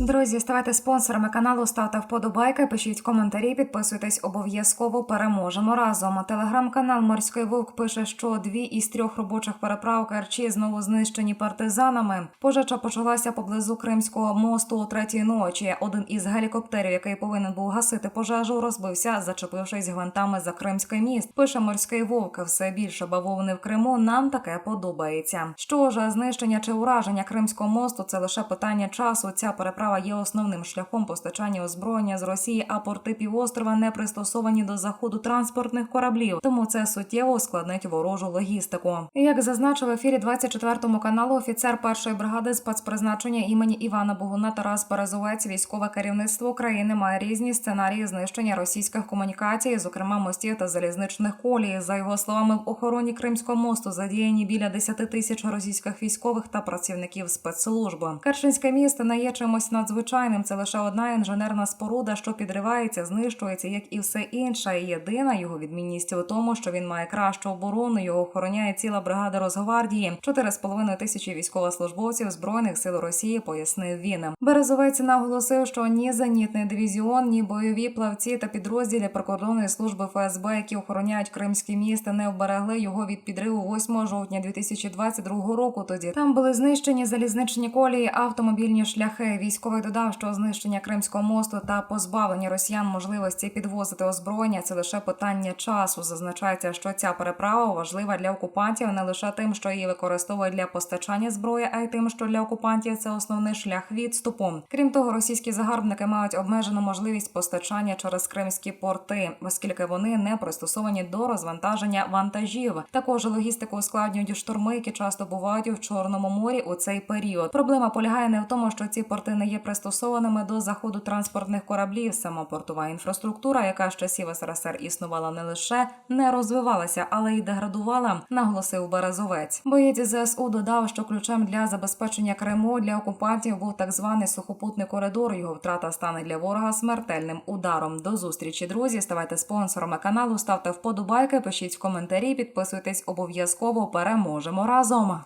Друзі, ставайте спонсорами каналу, ставте вподобайки, пишіть коментарі, підписуйтесь обов'язково. Переможемо разом. Телеграм-канал Морський Вовк пише, що дві із трьох робочих переправ Керчі знову знищені партизанами. Пожежа почалася поблизу Кримського мосту о третій ночі. Один із гелікоптерів, який повинен був гасити пожежу, розбився, зачепившись гвинтами за Кримський міст. Пише Морський Вовк. Все більше бавовни в Криму. Нам таке подобається. Що ж, знищення чи ураження Кримського мосту це лише питання часу. Ця переправа є основним шляхом постачання озброєння з Росії, а порти півострова не пристосовані до заходу транспортних кораблів. Тому це суттєво ускладнить ворожу логістику. Як зазначив в ефірі 24 каналу, офіцер першої бригади спецпризначення імені Івана Богуна Тарас Березовець, військове керівництво України має різні сценарії знищення російських комунікацій, зокрема мостів та залізничних колій. За його словами, в охороні Кримського мосту задіяні біля 10 тисяч російських військових та працівників спецслужби. Керченське місто не є чимось надзвичайним. Це лише одна інженерна споруда, що підривається, знищується, як і все інше. І єдина його відмінність у тому, що він має кращу оборону. Його охороняє ціла бригада Росгвардії. 4,5 тисячі військовослужбовців збройних сил Росії, пояснив він. Березовець наголосив, що ні зенітний дивізіон, ні бойові плавці та підрозділі прикордонної служби ФСБ, які охороняють Кримське місто, не вберегли його від підриву 8 жовтня 2022 року. Тоді там були знищені залізничні колії, автомобільні шляхи. Військовий додав, що знищення Кримського мосту та позбавлення росіян можливості підвозити озброєння це лише питання часу. Зазначається, що ця переправа важлива для окупантів не лише тим, що її використовують для постачання зброї, а й тим, що для окупантів це основний шлях відступу. Крім того, російські загарбники мають обмежену можливість постачання через кримські порти, оскільки вони не пристосовані до розвантаження вантажів. Також логістику ускладнюють штурми, які часто бувають у Чорному морі у цей період. Проблема полягає не в тому, що ці порти не є пристосованими до заходу транспортних кораблів. Сама портова інфраструктура, яка з часів СРСР існувала не лише не розвивалася, але й деградувала, наголосив Березовець. Боєць ЗСУ додав, що ключем для забезпечення Криму для окупантів був так званий сухопутний коридор. Його втрата стане для ворога смертельним ударом. До зустрічі, друзі. Ставайте спонсорами каналу, ставте вподобайки, пишіть в коментарі, підписуйтесь обов'язково. Переможемо разом.